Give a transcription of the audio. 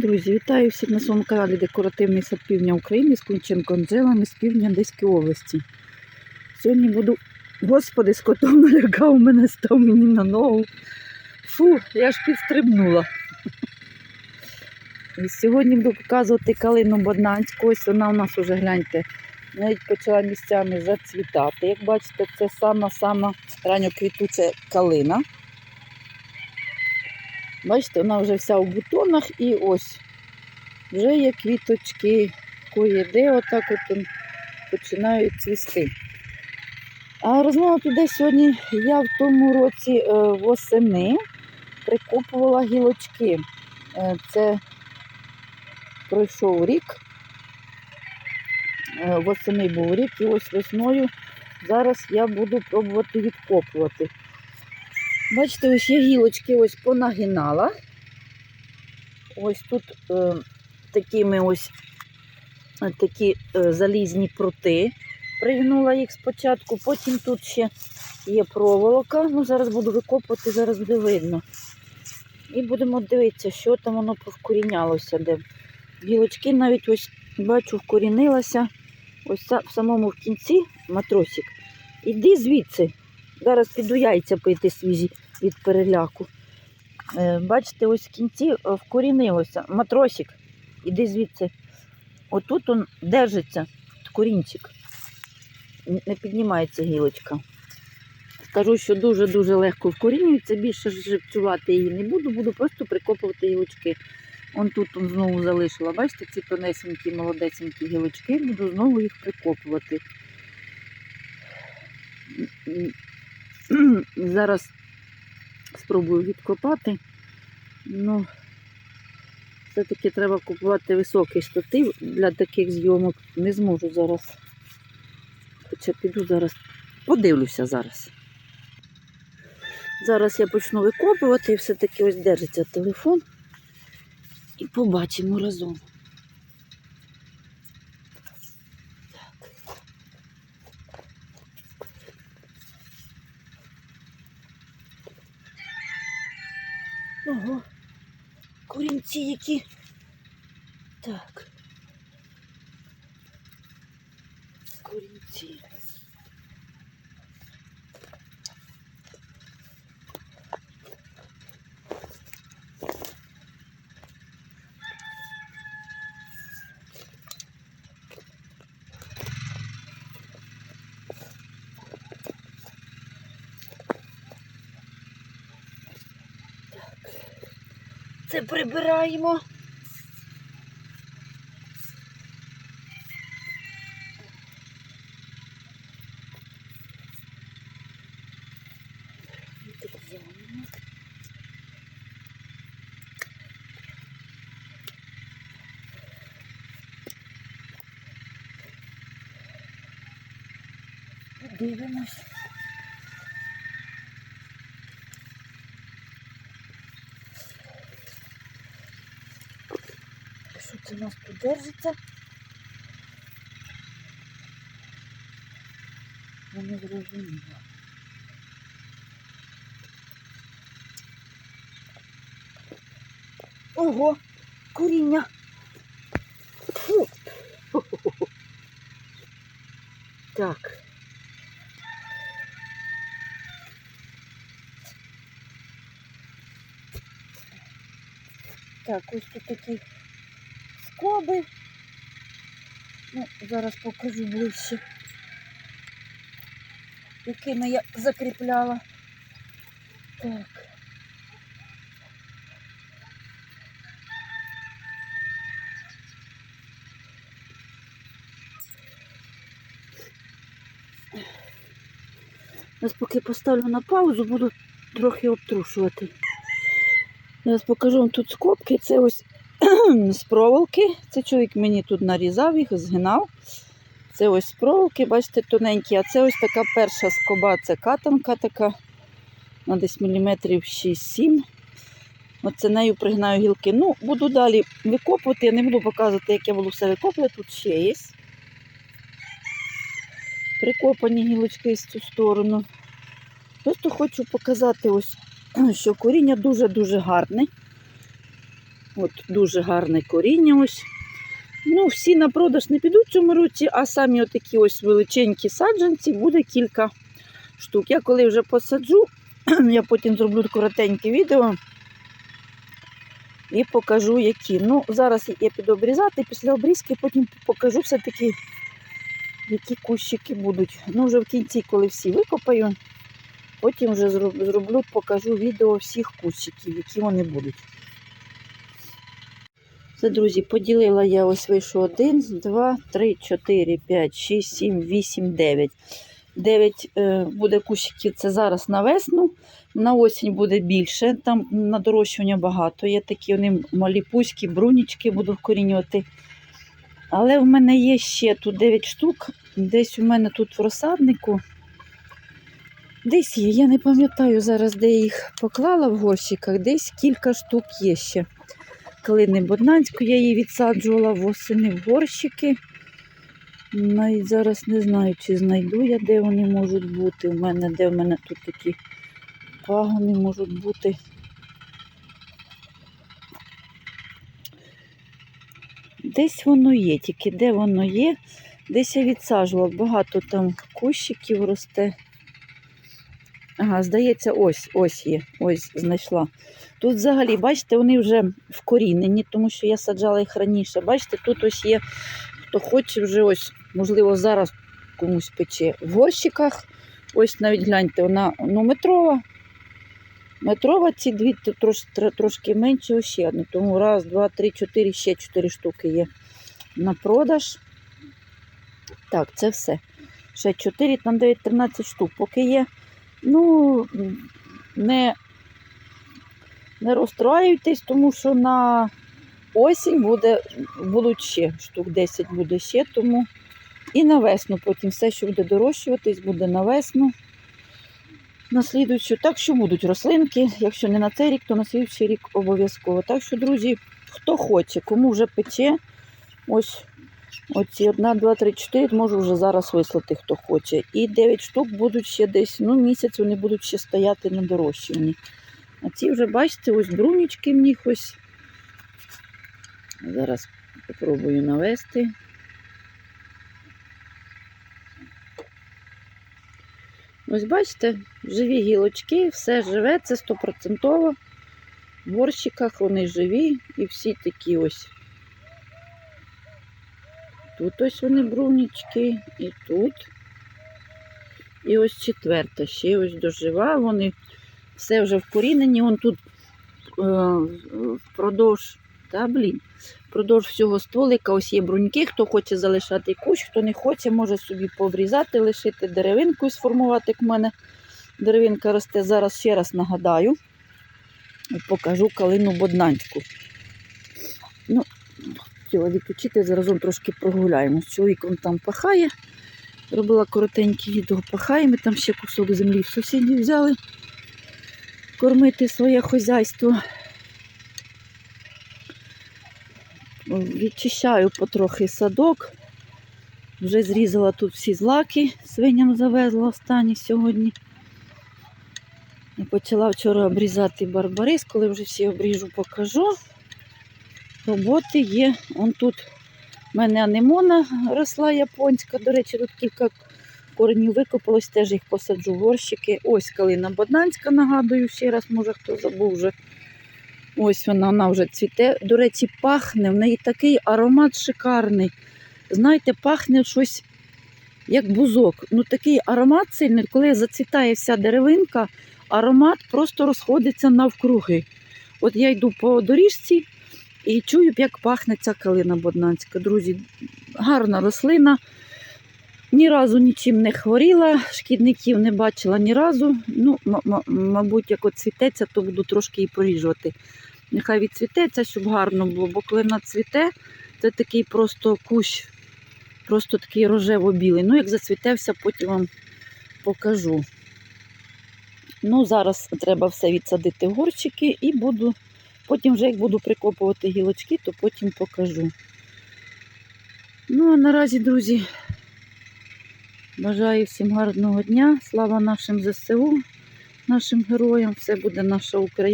Друзі, вітаю всіх на своєму каналі Декоративний сад півдня України з Кунченко Анжелами з півдня Одеської області. Сьогодні буду, господи, з котом налякав мене, став мені на ногу. Фу, я ж підстрибнула. І сьогодні буду показувати калину Боднанську. Ось вона у нас уже, гляньте, навіть почала місцями зацвітати. Як бачите, це сама-сама ранньоквітуча калина. Бачите, вона вже вся у бутонах і ось вже є квіточки, кое-де отак от починають цвісти. А розмова піде сьогодні. Я в тому році е, восени прикопувала гілочки. Е, це пройшов рік. Е, восени був рік, і ось весною зараз я буду пробувати відкопувати. Бачите, ось я гілочки ось понагинала. Ось тут е, такими ось е, такі е, залізні прути. Пригнула їх спочатку, потім тут ще є проволока. Ну, зараз буду викопувати, зараз буде видно. І будемо дивитися, що там воно повкорінялося. Де. Гілочки навіть ось бачу, вкорінилася. Ось в самому в кінці матросик. Іди звідси. Зараз піду яйця пити свіжі від переляку. Е, Бачите, ось в кінці е, вкорінилося. Матросик, іди звідси. Отут он держиться, корінчик. Не піднімається гілочка. Скажу, що дуже-дуже легко вкорінюється, більше живцювати її не буду, буду просто прикопувати гілочки. Он тут он знову залишила. Бачите, ці тонесенькі, молодесенькі гілочки, буду знову їх прикопувати. Зараз спробую відкопати. Ну, все-таки треба купувати високий штатив для таких зйомок. Не зможу зараз. Хоча піду зараз, подивлюся зараз. Зараз я почну викопувати і все-таки ось держиться телефон. І побачимо разом. Так. Ого, корінці які. Так. Корінці. Це прибираємо. Дивимось. Що у нас тут держиться? Не зрозуміла. Ого, коріння. Фу. Так. Так, ось тут такі скоби. Ну, зараз покажу ближче, якими я закріпляла. Так. Зараз поки поставлю на паузу, буду трохи обтрушувати. Зараз покажу вам тут скобки. Це ось з проволоки. Це чоловік мені тут нарізав їх, згинав. Це ось з проволоки, бачите, тоненькі, а це ось така перша скоба, це катанка така на десь міліметрів 6-7. Оце нею пригнаю гілки. Ну, буду далі викопувати. Я не буду показувати, як я буду все викопувати. Тут ще є. Прикопані гілочки з цю сторону. Просто хочу показати ось, що коріння дуже-дуже гарне. От дуже гарне коріння ось. Ну, всі на продаж не підуть в цьому році, а самі отакі ось величенькі саджанці буде кілька штук. Я коли вже посаджу, я потім зроблю коротеньке відео і покажу, які. Ну, зараз я піду обрізати, після обрізки потім покажу все-таки, які кущики будуть. Ну, вже в кінці, коли всі викопаю, потім вже зроблю, покажу відео всіх кущиків, які вони будуть. Це, друзі, поділила я ось вийшов 1, 2, 3, 4, 5, 6, 7, 8, 9. 9 е, буде кущиків це зараз на весну. На осінь буде більше. Там на дорощування багато. Є такі вони малі пуськи, брунічки буду вкорінювати. Але в мене є ще тут 9 штук. Десь у мене тут в розсаднику. Десь є, я не пам'ятаю зараз, де їх поклала в горщиках, десь кілька штук є ще. Калини Боднанську я її відсаджувала восени в горщики. Навіть зараз не знаю, чи знайду я, де вони можуть бути. У мене, де в мене тут такі пагони можуть бути. Десь воно є, тільки де воно є. Десь я відсаджувала, багато там кущиків росте. Ага, здається, ось, ось є, ось знайшла. Тут взагалі, бачите, вони вже вкорінені, тому що я саджала їх раніше. Бачите, тут ось є, хто хоче вже ось, можливо, зараз комусь пече. В горщиках, ось навіть гляньте, вона ну, метрова. Метрова ці дві трош, тр- трошки менше, ще одна. Тому раз, два, три, чотири, ще чотири штуки є на продаж. Так, це все. Ще 4, там 9, 13 штук. Поки є. Ну, не, не розстроюйтесь, тому що на осінь буде, будуть ще, штук 10 буде ще, тому і на весну потім все, що буде дорощуватись, буде на весну. На слідуючу. Так що будуть рослинки. Якщо не на цей рік, то на слідуючий рік обов'язково. Так що, друзі, хто хоче, кому вже пече, ось Оці 1, 2, 3, 4 можу вже зараз вислати, хто хоче. І 9 штук будуть ще десь, ну, місяць вони будуть ще стояти на дорощуванні. А ці вже, бачите, ось брунічки в них ось. Зараз спробую навести. Ось бачите, живі гілочки, все живе, це стопроцентово. В горщиках вони живі і всі такі ось. Тут ось вони брунічки, і тут. І ось четверта, ще ось дожива. Вони все вже вкорінені. Вон тут е, впродовж, та, блін, впродовж всього стволика ось є бруньки. Хто хоче залишати кущ, хто не хоче, може собі поврізати, лишити деревинку і сформувати, як в мене деревинка росте. Зараз ще раз нагадаю, покажу калину боднанську. Ну, хотіла відпочити, заразом трошки прогуляємо. З чоловіком там пахає. Робила коротеньке відео пахає. Ми там ще кусок землі в сусідів взяли кормити своє хазяйство. Відчищаю потрохи садок. Вже зрізала тут всі злаки, свиням завезла останні сьогодні. Почала вчора обрізати барбарис, коли вже всі обріжу, покажу роботи є. Он тут в мене анемона росла японська. До речі, тут кілька коренів викопалось, теж їх посаджу горщики. Ось калина Боднанська, нагадую, ще раз, може хто забув вже. Ось вона, вона вже цвіте. До речі, пахне, в неї такий аромат шикарний. Знаєте, пахне щось як бузок. Ну такий аромат сильний, коли зацвітає вся деревинка, аромат просто розходиться навкруги. От я йду по доріжці, і чую, як пахне ця калина боднанська. Друзі, гарна рослина. Ні разу нічим не хворіла, шкідників не бачила ні разу. Ну, мабуть, як цвітеться, то буду трошки її поріжувати. Нехай відцвітеться, щоб гарно було, бо коли вона цвіте, це такий просто кущ, просто такий рожево-білий. Ну, як зацвітевся, потім вам покажу. Ну, зараз треба все відсадити в горщики і буду Потім вже як буду прикопувати гілочки, то потім покажу. Ну, а наразі, друзі, бажаю всім гарного дня. Слава нашим ЗСУ, нашим героям. Все буде наша Україна.